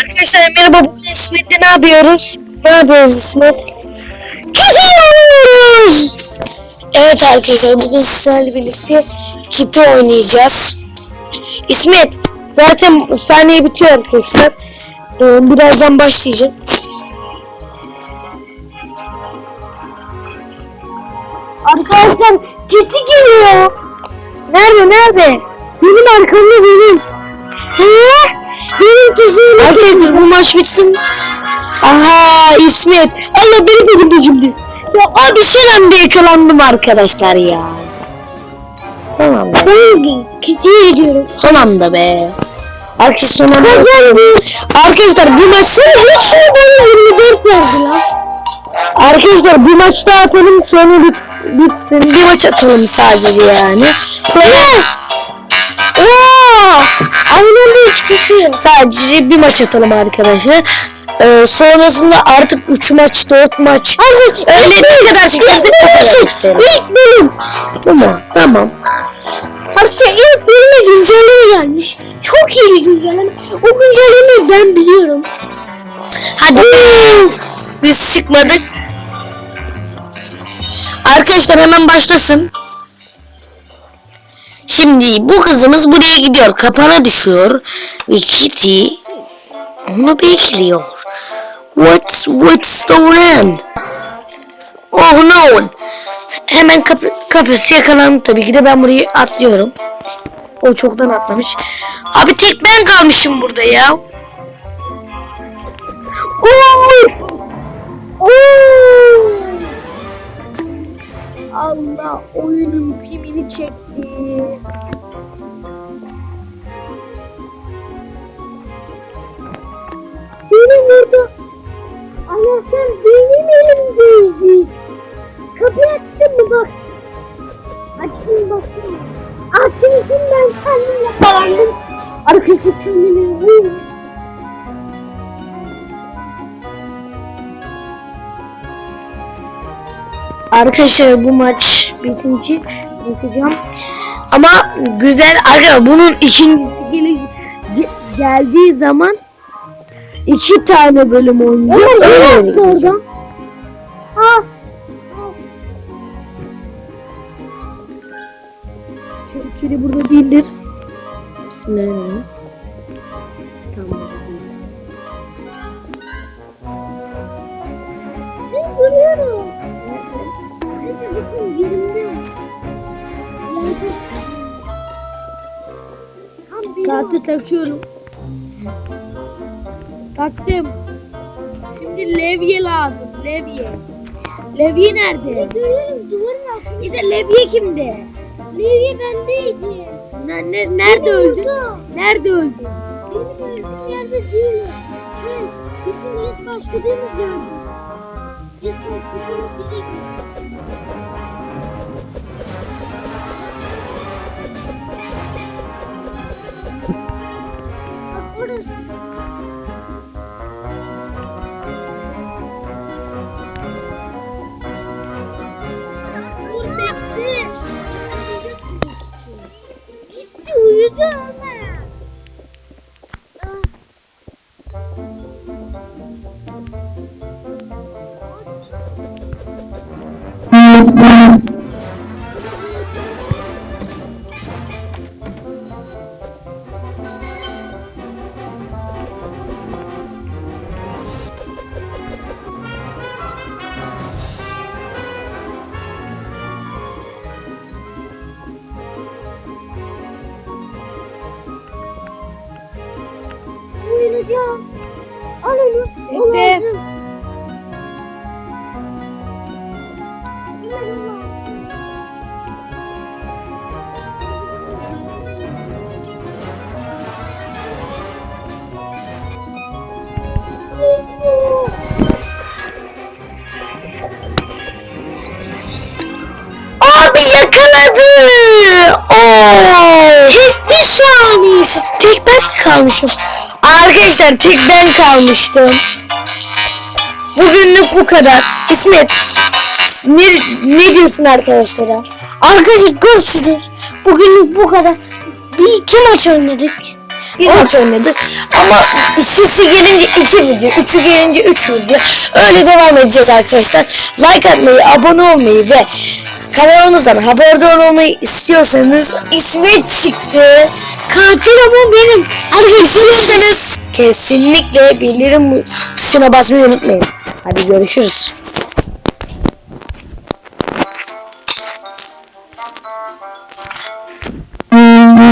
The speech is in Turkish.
Arkadaşlar merhaba bugün İsmet'le ne yapıyoruz? Ne yapıyoruz İsmet? Kazanıyoruz! Evet arkadaşlar bugün sizlerle birlikte kiti oynayacağız. İsmet zaten saniye bitiyor arkadaşlar. Ee, birazdan başlayacağız. Arkadaşlar kiti geliyor. Nerede nerede? Benim arkamda benim. He? Arkadaşlar bu maç bitsin. Aha İsmet. Allah beni benim şimdi. Ya abi son anda yakalandım arkadaşlar ya. Son anda. Kitiye gidiyoruz. Son anda be. Arkadaşlar son anda. Arkadaşlar bu maç hiç mi bana 24 yazdı lan? Arkadaşlar bir maç daha atalım sonra bit, bitsin. Bir maç atalım sadece yani. Böyle. Oo! Aynı üç kişi. Sadece bir maç atalım arkadaşlar. Ee, sonrasında artık 3 maç, 4 maç. Öyle ne kadar çıkarsa kapatmak isterim. İlk bölüm. Tamam, tamam. Arkadaşlar ilk bölüme güncelleme gelmiş. Çok iyi bir güncelleme. O güncellemeyi ben biliyorum. Hadi. Biz çıkmadık. Arkadaşlar hemen başlasın. Şimdi bu kızımız buraya gidiyor. Kapana düşüyor. Ve Kitty onu bekliyor. What's, what's going on? Oh no. Hemen kapı, kapısı yakalandı tabii ki de ben burayı atlıyorum. O çoktan atlamış. Abi tek ben kalmışım burada ya. Oo! Oo! Allah oyunun pimini çekti. Benim burada anahtar benim elimdeydi. Kapıyı açtın mı bak. Açtım bakayım. Açmışım ben kendim yakalandım. Arkası kendine vurdu. Arkadaşlar bu maç bitince bırakacağım. Ama güzel arkadaşlar bunun ikincisi gele- ge- geldiği zaman iki tane bölüm oynayacağım. Öyle oynayacağım. Ha. Kedi burada değildir. Bismillahirrahmanirrahim. Kartı takıyorum. Taktım. Şimdi levye lazım. Levye. Levye nerede? Görüyorum duvarın altında. İşte levye kimde? Levye bendeydi. Ne, ne, nerede öldü? Nerede öldü? Benim öldüğüm yerde değil. Şey, bizim ilk başladığımız yerde. İlk başladığımız yere Oynayacağım. Al onu. O Bekle. lazım. Hemen o lazım. Abi yakaladı. Oo. Hiçbir saniyesi. Tek ben kalmışım. Arkadaşlar tek ben kalmıştım. Bugünlük bu kadar. İsmet ne, ne diyorsun arkadaşlara? Arkadaşlar görüşürüz. Bugünlük bu kadar. Bir iki maç oynadık. Bir maç oynadı. Ama ikisi gelince iki video, üçü gelince üç video. Öyle devam edeceğiz arkadaşlar. Like atmayı, abone olmayı ve kanalımızdan haberdar olmayı istiyorsanız ismi çıktı. Katil ama benim. İstiyorsanız kesinlikle bildirim tuşuna basmayı unutmayın. Hadi görüşürüz.